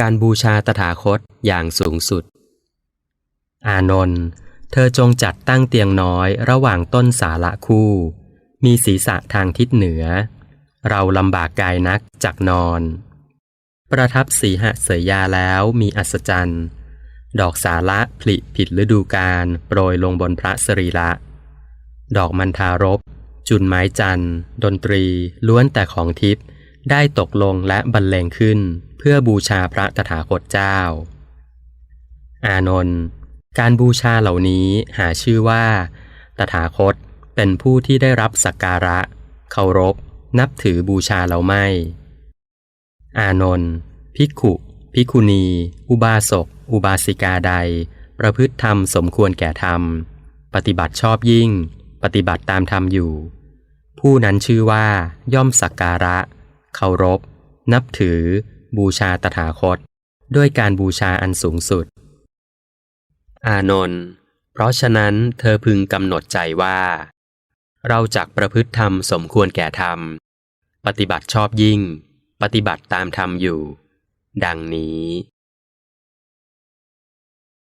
การบูชาตถาคตอย่างสูงสุด อานนท์เธอจงจัดตั้งเตียงน้อยระหว่างต้นสาละคู่ มีศีรษะทางทิศเหนือ เราลำบากกายนักจากนอน ประทับสีหะเสยยาแล้วมีอัศจรรย์ดอกสาละผลิผิดฤดูกาลโปรยลงบนพระสรีระ ดอกมันทารบ จุนไม้จันทร์ ดนตรี ล้วนแต่ของทิพย์ได้ตกลงและบรรเลงขึ้น เพื่อบูชาพระตถาคตเจ้า อานนท์การบูชาเหล่านี้หาชื่อว่า ตถาคตเป็นผู้ที่ได้รับสักการะ เคารพ นับถือบูชาเราไม่ อานนท์ภิกขุภิกขุณี อุบาสก อุบาสิกาใด ประพฤติธรรมสมควรแก่ธรรม ปฏิบัติชอบยิ่ง ปฏิบัติตามธรรมอยู่ ผู้นั้นชื่อว่า ย่อมสักการะ เคารพ นับถือ บูชาตถาคต ด้วยการบูชาอันสูงสุด อานนท์เพราะฉะนั้นเธอพึงกำหนดใจว่า เราจักประพฤติธรรมสมควรแก่ธรรม ปฏิบัติชอบยิ่ง ปฏิบัติตามธรรมอยู่ ดังนี้